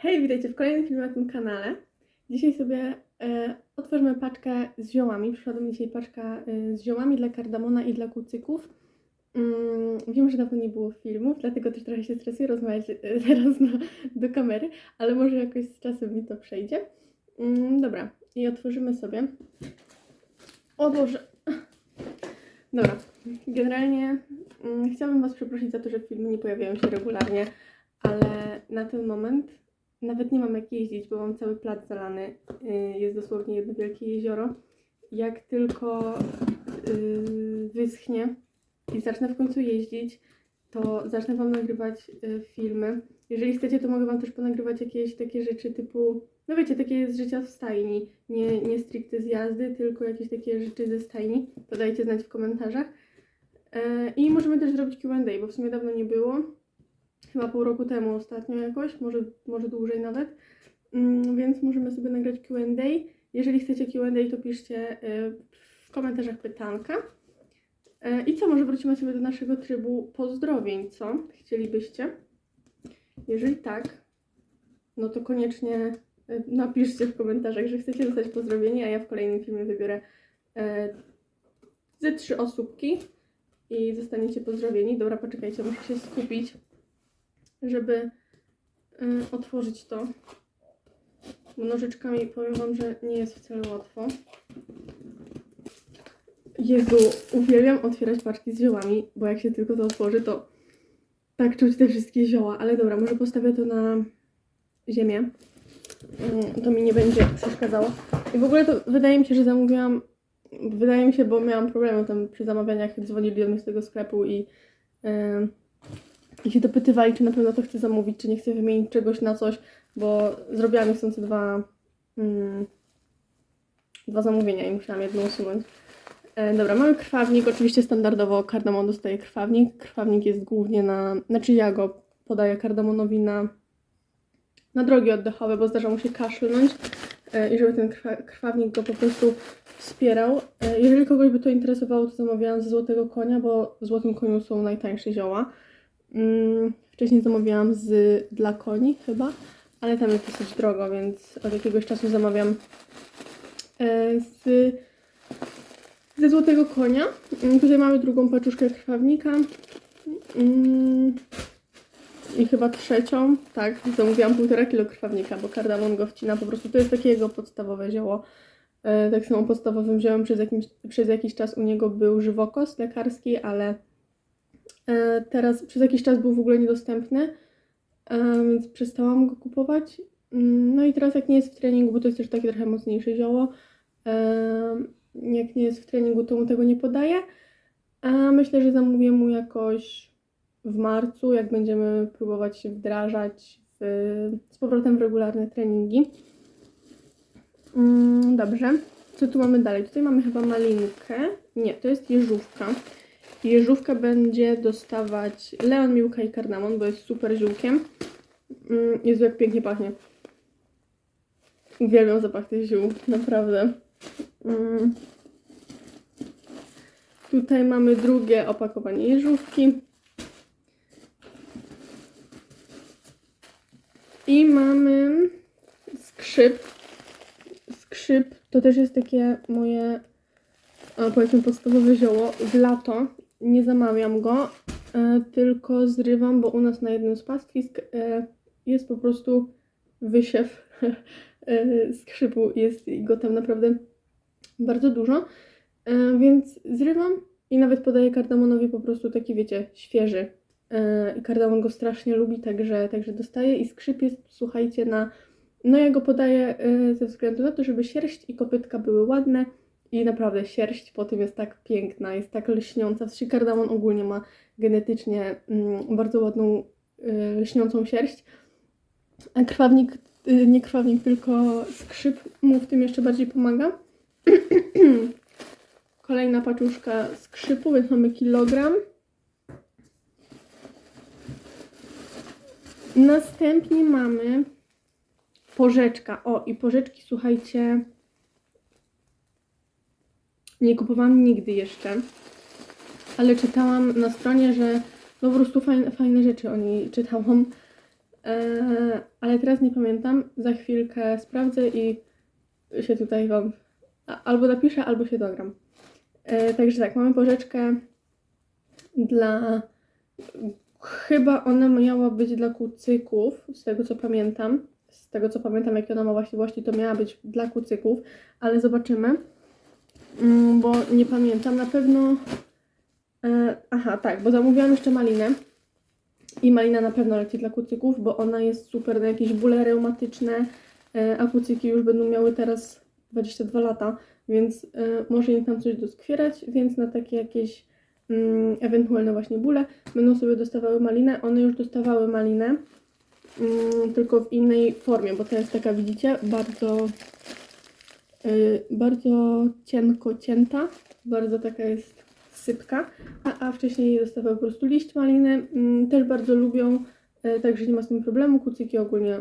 Hej, witajcie w kolejnym filmie na tym kanale. Dzisiaj sobie e, otworzymy paczkę z ziołami. Przyszła mnie dzisiaj paczka e, z ziołami dla kardamona i dla kucyków. Mm, wiem, że dawno nie było filmów, dlatego też trochę się stresuję rozmawiać teraz do kamery, ale może jakoś z czasem mi to przejdzie. Mm, dobra, i otworzymy sobie. O Boże! Dobra, generalnie mm, chciałabym Was przeprosić za to, że filmy nie pojawiają się regularnie, ale na ten moment nawet nie mam jak jeździć, bo mam cały plac zalany. Y, Jest dosłownie jedno wielkie jezioro. Jak tylko y, wyschnie i zacznę w końcu jeździć, to zacznę Wam nagrywać y, filmy. Jeżeli chcecie, to mogę Wam też ponagrywać jakieś takie rzeczy typu, no wiecie, takie z życia w stajni. Nie, nie stricte z jazdy, tylko jakieś takie rzeczy ze stajni. To dajcie znać w komentarzach. I możemy też zrobić Q&A, bo w sumie dawno nie było chyba pół roku temu ostatnio jakoś, może, może dłużej nawet, mm, więc możemy sobie nagrać Q&A. Jeżeli chcecie Q&A, to piszcie y, w komentarzach pytanka. E, I co, może wrócimy sobie do naszego trybu pozdrowień, co? Chcielibyście? Jeżeli tak, no to koniecznie y, napiszcie w komentarzach, że chcecie dostać pozdrowienie, a ja w kolejnym filmie wybiorę ze trzy osóbki i zostaniecie pozdrowieni. Dobra, poczekajcie, muszę się skupić żeby y, otworzyć to. Bo nożyczkami powiem Wam, że nie jest wcale łatwo. Jezu, uwielbiam otwierać paczki z ziołami, bo jak się tylko to otworzy, to tak czuć te wszystkie zioła. Ale dobra, może postawię to na ziemię. Mm, To mi nie będzie przeszkadzało. I w ogóle to wydaje mi się, że zamówiłam. Wydaje mi się, bo miałam problemy tam przy zamawianiach, dzwonili do mnie z tego sklepu i. y, i się dopytywali, czy na pewno to chcę zamówić, czy nie chcę wymienić czegoś na coś, bo zrobiłam niechcący dwa, mm, dwa zamówienia i musiałam jedno usunąć. E, dobra, mamy krwawnik. Oczywiście standardowo kardamon dostaje krwawnik. Krwawnik jest głównie na. Znaczy ja go podaję kardamonowi na, na drogi oddechowe, bo zdarza mu się kaszlnąć e, i żeby ten krwa, krwawnik go po prostu wspierał. E, jeżeli kogoś by to interesowało, to zamawiałam ze Złotego Konia, bo w Złotym Koniu są najtańsze zioła. Mm, wcześniej zamawiałam z dla koni chyba, ale tam jest dosyć drogo, więc od jakiegoś czasu zamawiam e, z, ze Złotego Konia. Mm, Tutaj mamy drugą paczuszkę krwawnika. Mm, I chyba trzecią, tak, zamówiłam półtora kilo krwawnika, bo kardamon go wcina po prostu, to jest takie jego podstawowe zioło. E, Tak samo podstawowym ziołem przez, jakimś, przez jakiś czas u niego był żywokos lekarski, ale Teraz przez jakiś czas był w ogóle niedostępny, e, więc przestałam go kupować. Mm, No i teraz jak nie jest w treningu, bo to jest też takie trochę mocniejsze zioło, e, jak nie jest w treningu, to mu tego nie podaję. A myślę, że zamówię mu jakoś w marcu, jak będziemy próbować się wdrażać w, z powrotem w regularne treningi. Mm, Dobrze. Co tu mamy dalej? Tutaj mamy chyba malinkę. Nie, to jest jeżówka. Jeżówka będzie dostawać leon, miłka i kardamon, bo jest super ziółkiem. Mm, Jezu, jak pięknie pachnie. Uwielbiam zapach tych ziół, naprawdę. Mm. Tutaj mamy drugie opakowanie jeżówki. I mamy skrzyp. Skrzyp to też jest takie moje, a, powiedzmy, podstawowe zioło. W lato nie zamawiam go, e, tylko zrywam, bo u nas na jednym z pastwisk e, jest po prostu wysiew e, skrzypu. Jest go tam naprawdę bardzo dużo, więc zrywam i nawet podaję kardamonowi po prostu taki, wiecie, świeży. I kardamon go strasznie lubi, także, także dostaję. I skrzyp jest, słuchajcie, na. No ja go podaję ze względu na to, żeby sierść i kopytka były ładne. I naprawdę sierść po tym jest tak piękna, jest tak lśniąca. W sensie kardamon ogólnie ma genetycznie mm, bardzo ładną, y, lśniącą sierść. A krwawnik, y, nie krwawnik, tylko skrzyp mu w tym jeszcze bardziej pomaga. Kolejna paczuszka skrzypu, więc mamy kilogram. Następnie mamy porzeczka. O, i porzeczki, słuchajcie, nie kupowałam nigdy jeszcze, ale czytałam na stronie, że no po prostu fajne, fajne rzeczy o niej czytałam. E, ale teraz nie pamiętam. Za chwilkę sprawdzę i się tutaj Wam albo napiszę, albo się dogram. E, także tak, mamy porzeczkę dla. Chyba ona miała być dla kucyków, z tego co pamiętam. Z tego co pamiętam, jakie ona ma właściwości, to miała być dla kucyków, ale zobaczymy. Mm, bo nie pamiętam. Na pewno. E, aha, tak, bo zamówiłam jeszcze malinę. I malina na pewno leci dla kucyków, bo ona jest super na jakieś bóle reumatyczne, e, a kucyki już będą miały teraz 22 lata, więc e, może im tam coś doskwierać, więc na takie jakieś mm, ewentualne właśnie bóle będą sobie dostawały malinę. One już dostawały malinę, mm, tylko w innej formie, bo to jest taka, widzicie, bardzo bardzo cienko cięta, bardzo taka jest sypka, a, a wcześniej dostawały po prostu liść maliny, mm, też bardzo lubią, y, także nie ma z tym problemu, kucyki ogólnie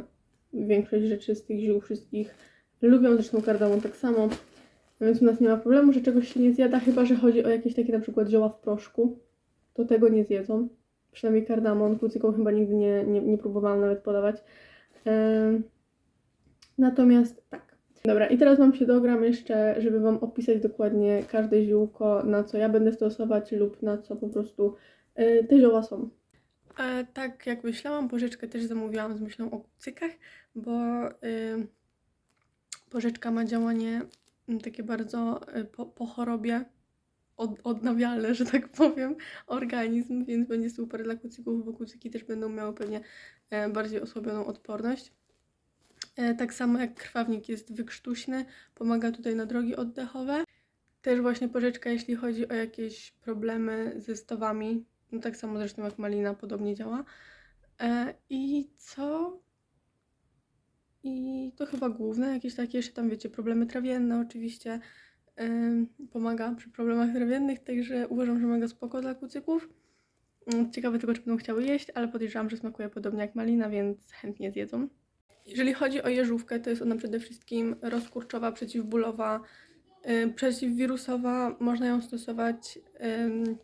większość rzeczy z tych ziół wszystkich lubią, zresztą kardamon tak samo, więc u nas nie ma problemu, że czegoś się nie zjada, chyba że chodzi o jakieś takie na przykład zioła w proszku, to tego nie zjedzą, przynajmniej kardamon, kucykom chyba nigdy nie, nie, nie próbowałam nawet podawać. Natomiast tak. Dobra, i teraz Wam się dogram jeszcze, żeby Wam opisać dokładnie każde ziółko, na co ja będę stosować lub na co po prostu e, te zioła są. E, tak jak myślałam, porzeczkę też zamówiłam z myślą o kucykach, bo y, porzeczka ma działanie mm, takie bardzo y, po, po chorobie od, odnawialne, że tak powiem, organizm, więc będzie super dla kucyków, bo kucyki też będą miały pewnie e, bardziej osłabioną odporność. E, Tak samo jak krwawnik jest wykrztuśny, pomaga tutaj na drogi oddechowe. Też właśnie porzeczka, jeśli chodzi o jakieś problemy ze stawami, no tak samo zresztą jak malina podobnie działa. E, I co? I to chyba główne, jakieś takie jeszcze tam, wiecie, problemy trawienne oczywiście em, pomaga przy problemach trawiennych, także uważam, że mega spoko dla kucyków. Mm, Ciekawe tylko, czy będą chciały jeść, ale podejrzewam, że smakuje podobnie jak malina, więc chętnie zjedzą. Jeżeli chodzi o jeżówkę, to jest ona przede wszystkim rozkurczowa, przeciwbólowa, y, przeciwwirusowa. Można ją stosować, ym,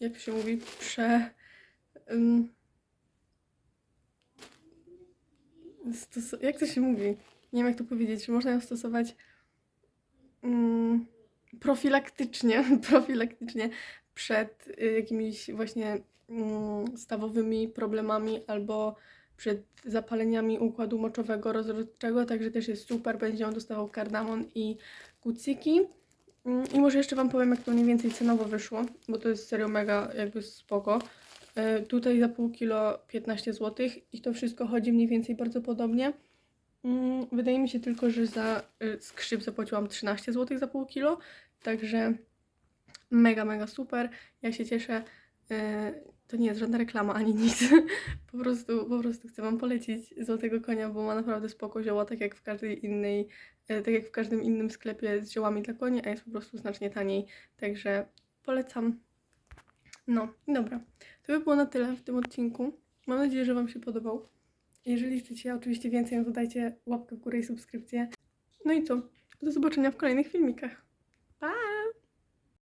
jak się mówi, prze... ym, stos- jak to się mówi? Nie wiem, jak to powiedzieć. Można ją stosować ym, profilaktycznie, profilaktycznie przed y, jakimiś właśnie ym, stawowymi problemami albo przed zapaleniami układu moczowego, rozrodczego, także też jest super, będzie on dostawał kardamon i kucyki. Mm, I może jeszcze Wam powiem, jak to mniej więcej cenowo wyszło, bo to jest serio mega jakby spoko. E, Tutaj za pół kilo 15 zł i to wszystko chodzi mniej więcej bardzo podobnie. Mm, Wydaje mi się tylko, że za y, skrzyp zapłaciłam 13 zł za pół kilo, także mega, mega super. Ja się cieszę. To nie jest żadna reklama ani nic. Po prostu, po prostu chcę Wam polecić Złotego Konia, bo ma naprawdę spoko zioła, tak jak w każdej innej, e, tak jak w każdym innym sklepie z ziołami dla koni, a jest po prostu znacznie taniej. Także polecam. No, dobra. To by było na tyle w tym odcinku. Mam nadzieję, że Wam się podobał. Jeżeli chcecie oczywiście więcej, no to dajcie łapkę w górę i subskrypcję. No i co? Do zobaczenia w kolejnych filmikach.